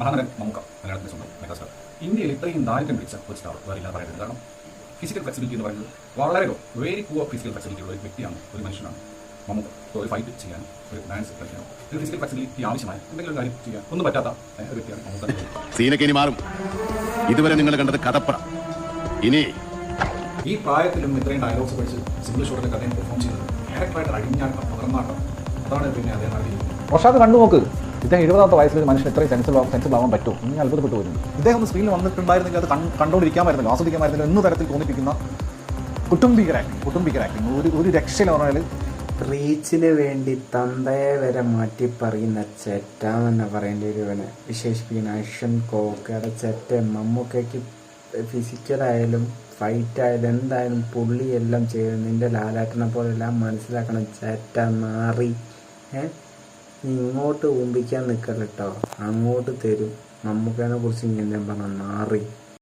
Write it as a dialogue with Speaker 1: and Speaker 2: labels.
Speaker 1: മഹാനടൻ മമ്മൂക്ക മലയാളത്തിന്റെ സ്വന്തം മെഗാസ്റ്റാർ. ഇന്ത്യയിൽ ഇത്രയും ദാരിദ്ര്യം പിടിച്ച ഒരു സ്റ്റാർ വേറെ പറയുന്നത് കാരണം ഫിസിക്കൽ ഫ്ലെക്സിബിലിറ്റി എന്ന് പറയുന്നത് വളരെ വെരി പുവർ ഫിസിക്കൽ ഫ്ലെക്സിബിലിറ്റി ഉള്ള ഒരു വ്യക്തിയാണ് ഒരു മനുഷ്യനാണ് മമ്മൂക്ക. ഒരു ഫൈറ്റ് ചെയ്യാൻ ഒരു ഡാൻസ് കളിക്കാൻ. ഒരു ഫിസിക്കൽ ഫ്ലെക്സിബിലിറ്റി ആവശ്യമായ എന്തെങ്കിലും കാര്യം ചെയ്യാൻ ഒന്നും പറ്റാത്ത ഒരു വ്യക്തിയാണ് മമ്മൂക്ക.
Speaker 2: സീനൊക്കെ ഇനി മാറും. ഇതുവരെ നിങ്ങൾ കണ്ടത് കഥപ്പട ഇനി
Speaker 1: ഈ പ്രായത്തിലും ഇത്രയും ഡയലോഗ്സ് പഠിച്ച് സിംഗിൾ ഷോട്ടിന്റെ കഥയും പെർഫോം ചെയ്തത്. ക്യാരക്ടറായിട്ട് അടിഞ്ഞാട്ടം പകർന്നാട്ടം. അതാണ് പിന്നെ അദ്ദേഹം
Speaker 3: റോഷാദ് കണ്ടു നോക്ക് ഇദ്ദേഹം എഴുപതാമത്തെ വയസ്സിൽ ഒരു മനുഷ്യൻ എത്രയും സെൻസിബിൾ സെൻസിബിൾ ആവാൻ പറ്റും ഇനി അത്ഭുതപ്പെട്ടു വരുന്നു ഇദ്ദേഹം ഒന്ന് സ്ക്രീനിൽ വന്നിട്ടുണ്ടായിരുന്നെങ്കിൽ അത് കണ്ടുകൊണ്ടിരിക്കാമായിരുന്നല്ലോ ആസ്വദിക്കാമായിരുന്നല്ലോ എന്ന് തരത്തിൽ തോന്നിപ്പിക്കുന്ന കുട്ടുംബികർ ആക്ടിങ് ഒരു ഒരു രക്ഷയിൽ പറഞ്ഞാൽ
Speaker 4: റീച്ചിന് വേണ്ടി തന്തയെ വരെ മാറ്റി പറയുന്ന ചെറ്റാമെന്ന് പറയേണ്ടി ഒരുവനെ വിശേഷിപ്പിക്കുന്ന അഷൻ കോക്കയുടെ ചെറ്റ മമ്മൂക്കയ്ക്ക് ഫിസിക്കലായാലും ഫൈറ്റ് ആയാലും എന്തായാലും പുള്ളി എല്ലാം ചെയ്യുന്നു നിന്റെ ലാലാട്ടിനെ പോലെല്ലാം മനസ്സിലാക്കണം ചെറ്റ മാറി ഏ? ഇങ്ങോട്ട് ഊമ്പിക്കാൻ നിൽക്കല്ലോ അങ്ങോട്ട് തരും. മമ്മൂക്കനെ കുറിച്ച് ഇങ്ങനെ പറഞ്ഞ നാറി